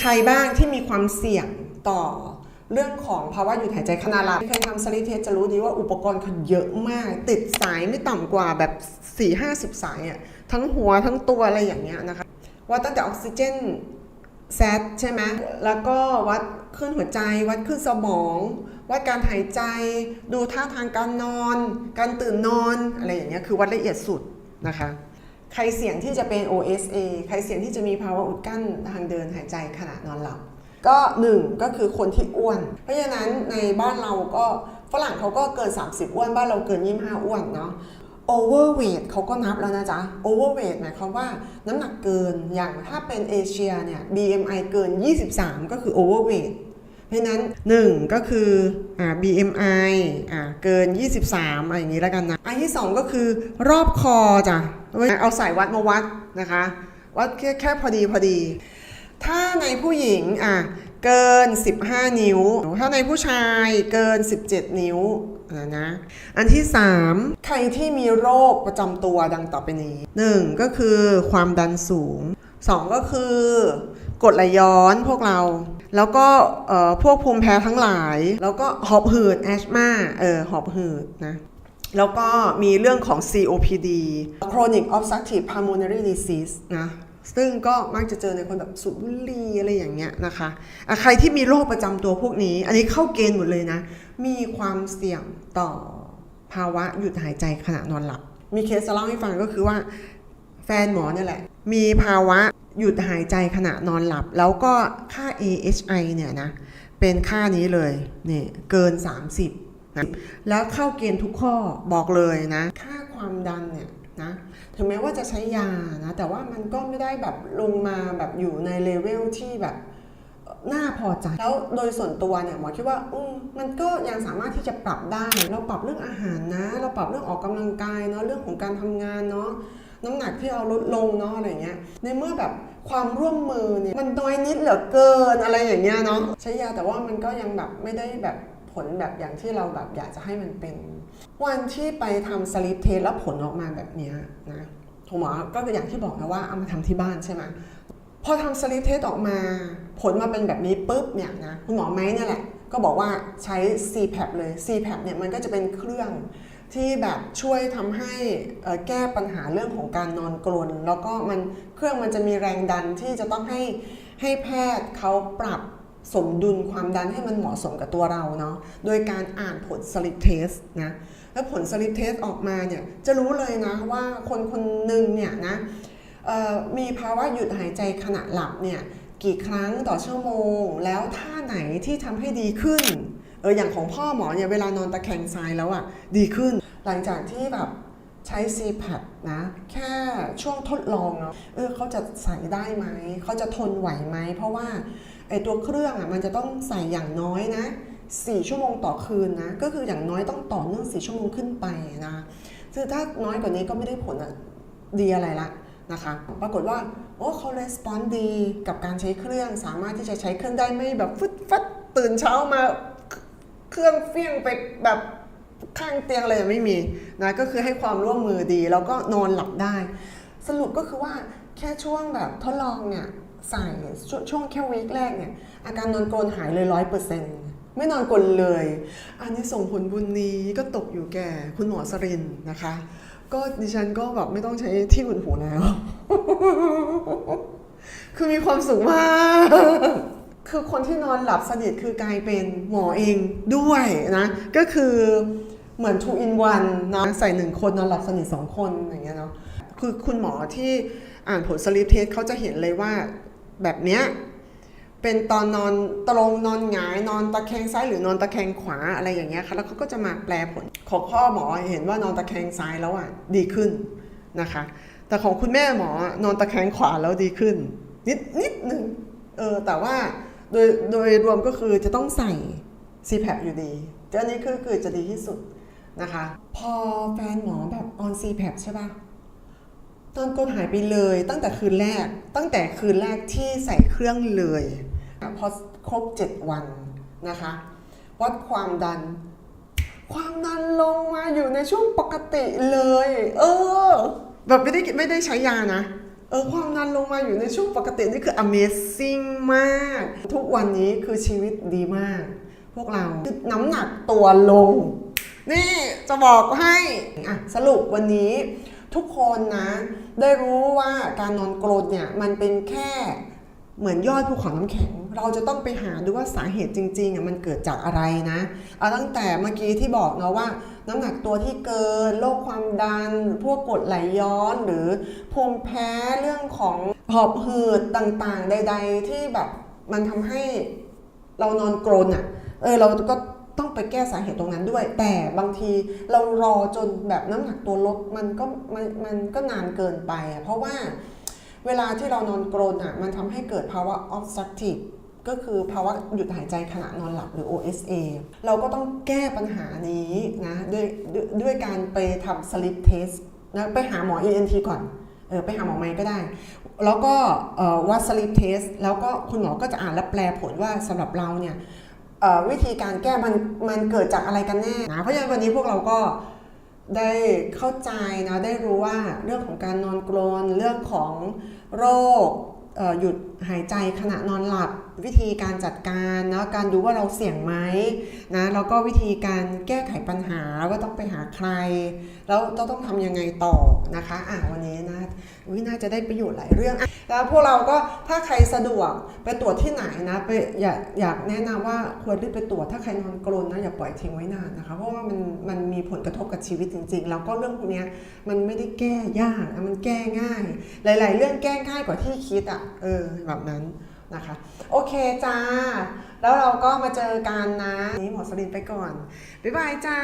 ใครบ้างที่มีความเสี่ยงต่อเรื่องของภาวะหยุดหายใจขณะหลับเคยทำสลิเทสจะรู้ดีว่าอุปกรณ์เขาเยอะมาก ติดสายไม่ต่ำกว่าแบบ 4-50 สายอะทั้งหัวทั้งตัวอะไรอย่างเงี้ยนะคะว่าตั้งแต่ออกซิเจนแซดใช่ไหมแล้วก็วัดขึ้นหัวใจ วัดขึ้นสมอง วัดการหายใจ ดูท่าทางการนอน การตื่นนอนอะไรอย่างเงี้ยคือวัดละเอียดสุดนะคะ ใครเสี่ยงที่จะเป็น OSA ใครเสี่ยงที่จะมีภาวะอุดกั้นทางเดินหายใจขณะนอนหลับ ก็หนึ่งก็คือคนที่อ้วน เพราะฉะนั้นในบ้านเราก็ฝรั่งเขาก็เกิน 30 อ้วน บ้านเราเกิน 25 อ้วนเนาะ overweight เขาก็นับแล้วนะจ๊ะ overweight หมายความว่าน้ำหนักเกิน อย่างถ้าเป็นเอเชียเนี่ย BMI เกิน 23 ก็คือ overweight เพราะนั้น 1 ก็คืออ่า BMI อ่าเกิน 23อะไรอย่างนี้แล้วกันนะ อันที่ 2 ก็คือรอบคอจ้ะเอาสายวัดมาวัดนะคะ วัดแค่แค่พอดีพอดี ถ้าในผู้หญิงอะเกิน 15 นิ้ว ถ้าในผู้ชายเกิน 17 นิ้วนะนะ อันที่ 3 ใครที่มีโรคประจำตัวดังต่อไปนี้ 1 ก็คือความดันสูง 2 ก็คือ กรดไหลย้อนพวกเรา แล้วก็พวกภูมิแพ้ทั้งหลาย แล้วก็หอบหืดแอสมาเออหอบหืดนะแล้วก็มีเรื่องของ COPD chronic obstructive pulmonary disease นะซึ่งก็มักจะเจอในคนแบบสูบบุหรี่อะไรอย่างเงี้ยนะคะะใครที่มีโรคประจำตัวพวกนี้ อันนี้เข้าเกณฑ์หมดเลยนะ มีความเสี่ยงต่อภาวะหยุดหายใจขณะนอนหลับ มีเคสจะเล่าให้ฟังก็คือว่าแฟนหมอเนี่ยแหละ มีภาวะหยุดหายใจขณะนอนหลับ แล้วก็ค่า AHI เนี่ยนะ เป็นค่านี้เลยนี่เกิน 30นะแล้วเข้าเกณฑ์ทุกข้อบอกเลยนะ ค่าความดันเนี่ยนะถึงแม้ว่าจะใช้ยานะ แต่ว่ามันก็ไม่ได้แบบลงมาแบบอยู่ในเลเวลที่แบบน่าพอใจ แล้วโดยส่วนตัวเนี่ยหมอคิดว่าอืมมันก็ยังสามารถที่จะปรับได้ เราปรับเรื่องอาหารนะ เราปรับเรื่องออกกำลังกายเนาะเรื่องของการทำงานเนาะ น้ำหนักที่เราลดลงเนาะอะไรเงี้ยในเมื่อแบบความร่วมมือเนี่ยมันน้อยนิดเหลือเกินอะไรอย่างเงี้ยเนาะใช้ยาแต่ว่ามันก็ยังแบบไม่ได้แบบผลแบบอย่างที่เราแบบอยากจะให้มันเป็น วันที่ไปทำสลิปเทสแล้วผลออกมาแบบเนี้ยนะคุณหมอก็ออย่างที่บอกนะว่าเอามาทำที่บ้านใช่ไหมพอทำสลิปเทสออกมา ผลมาเป็นแบบนี้ปุ๊บเนี่ยนะคุณหมอไม้เนี่ยแหละ ก็บอกว่าใช้ CPAP เลย CPAP เนี่ยมันก็จะเป็นเครื่อง ที่แบบช่วยทำให้แก้ปัญหาเรื่องของการนอนกรน แล้วก็มันเครื่องมันจะมีแรงดันที่จะต้องให้ให้แพทย์เขาปรับสมดุลความดันให้มันเหมาะสมกับตัวเราเนาะโดยการอ่านผลสลิปเทสนะแล้วผลสลิปเทสออกมาเนี่ยจะรู้เลยนะว่าคนคนหนึ่งเนี่ยนะมีภาวะหยุดหายใจขณะหลับเนี่ยกี่ครั้งต่อชั่วโมง แล้วท่าไหนที่ทำให้ดีขึ้น เอออย่างของพ่อหมอเนี่ยเวลานอนตะแคงซ้ายแล้วอะ่ะดีขึ้น หลังจากที่แบบใช้ CPAP นะ แค่ช่วงทดลองเนาะเออเขาจะใส่ได้ไหม เขาจะทนไหวไหม เพราะว่าไอตัวเครื่องอะ่ะมันจะต้องใส่อย่างน้อยนะ4ชั่วโมงต่อคืนนะ ก็คืออย่างน้อยต้องต่อเนื่อง4ชั่วโมงขึ้นไปนะคือถ้าน้อยกว่านี้ก็ไม่ได้ผลอะดีอะไรละนะคะ ปรากฏว่าโอ้เขาレスปอนดีกับการใช้เครื่อง สามารถที่จะใช้เครื่องได้ไม่แบบฟึดฟัดตื่นเช้ามา เครื่องเฟี้ยงไปแบบข้างเตียงอะไรไม่มีนะก็คือให้ความร่วมมือดี แล้วก็นอนหลับได้ สรุปก็คือว่าแค่ช่วงแบบทดลองเนี่ยใส่ชช่วงแค่วีคแรกเนี่ยอาการนอนกรนหายเลยร้อยเปอร์เซ็นต์ไม่นอนกรนเลย อันนี้ส่งผลบุญนี้ก็ตกอยู่แก่คุณหมอสรินนะคะ ก็ดิฉันก็แบบไม่ต้องใช้ที่อุ่นหูแล้ว คือมีความสุขมาก คือคนที่นอนหลับสนิทคือกลายเป็นหมอเองด้วยนะ ก็คือเหมือน two in one นะใส่หนึ่งคนนอนหลับสนิทสองคนอย่างเงี้ยเนาะคือคุณหมอที่อ่านผลสลิปเทสเขาจะเห็นเลยว่าแบบเนี้ยเป็นตอนนอนตรงนอนหงายนอนตะแคงซ้ายหรือนอนตะแคงขวาอะไรอย่างเงี้ยค่ะแล้วเขาก็จะมาแปลผลของพ่อหมอเห็นว่านอนตะแคงซ้ายแล้วอะดีขึ้นนะคะ แต่ของคุณแม่หมอนอนตะแคงขวาแล้วดีขึ้น นิดนิดนึงเออแต่ว่า โดยโดยรวมก็คือจะต้องใส่ CPAP อยู่ดีแต่อันนี้คือคือจะดีที่สุดนะคะ พอแฟนหมอแบบออน CPAP ใช่ปะตอนกลหายไปเลยตั้งแต่คืนแรก ตั้งแต่คืนแรกที่ใส่เครื่องเลย พอครบ 7 วันนะคะ วัดความดัน ความดันลงมาอยู่ในช่วงปกติเลย เออ แบบไม่ได้ไม่ได้ใช้ยานะ เออความดันลงมาอยู่ในช่วงปกตินี่คือ amazing มาก ทุกวันนี้คือชีวิตดีมาก พวกเราน้ำหนักตัวลง นี่จะบอกให้อะสรุปวันนี้ทุกคนนะ ได้รู้ว่าการนอนกรดเนี่ย มันเป็นแค่เหมือนยอดภูเขาน้ำแข็ง เราจะต้องไปหาดูว่าสาเหตุจริงๆมันเกิดจากอะไรนะเอาตั้งแต่เมื่อกี้ที่บอกเนาะว่า น้ำหนักตัวที่เกินโรคความดัน พวกกรดไหลย้อน หรือภูมิแพ้เรื่องของหอบหืดต่างๆ ใด ๆ ที่แบบมันทำให้เรานอนกรนอะเออเราก็ต้องไปแก้สาเหตุตรงนั้นด้วย แต่บางทีเรารอจนแบบน้ำหนักตัวลดมันก็มันมันก็นานเกินไปอะเพราะว่าเวลาที่เรานอนกรนอะมันทำให้เกิดภาวะ obstructive ก็คือภาวะหยุดหายใจขณะนอนหลับหรือ OSA เราก็ต้องแก้ปัญหานี้นะด้วยด้วยการไปทำ sleep test นะไปหาหมอ ENT ก่อนเออไปหาหมอไม้ก็ได้ แล้วก็วัด sleep test แล้วก็คุณหมอก็จะอ่านและแปลผลว่าสำหรับเราเนี่ยวิธีการแก้มันมันเกิดจากอะไรกันแน่นะเพราะฉะนั้นวันนี้พวกเราก็ได้เข้าใจนะได้รู้ว่าเรื่องของการนอนกรนเรื่องของโรคหยุด หายใจขณะนอนหลับ วิธีการจัดการนะการดูว่าเราเสี่ยงไหมนะแล้วก็วิธีการแก้ไขปัญหาว่าต้องไปหาใคร แล้วเราต้องทำยังไงต่อนะคะอะวันนี้นะวิน่าจะได้ประโยชน์หลายเรื่องอะแล้วพวกเราก็ถ้าใครสะดวกไปตรวจที่ไหนนะไปอยากอยากแนะนำว่าควรรีบไปตรวจถ้าใครนอนกรนนะอย่าปล่อยทิ้งไว้นานนะคะ เพราะว่ามันมันมีผลกระทบกับชีวิตจริง ๆ แล้วก็เรื่องพวกนี้มันไม่ได้แก้ยากมันแก้ง่าย หลาย ๆ เรื่องแก้ง่ายกว่าที่คิดอะเออแบบนั้นนะคะ โอเคจ้า แล้วเราก็มาเจอกันนะ นี่หมอสลินไปก่อน บ๊ายบายจ้า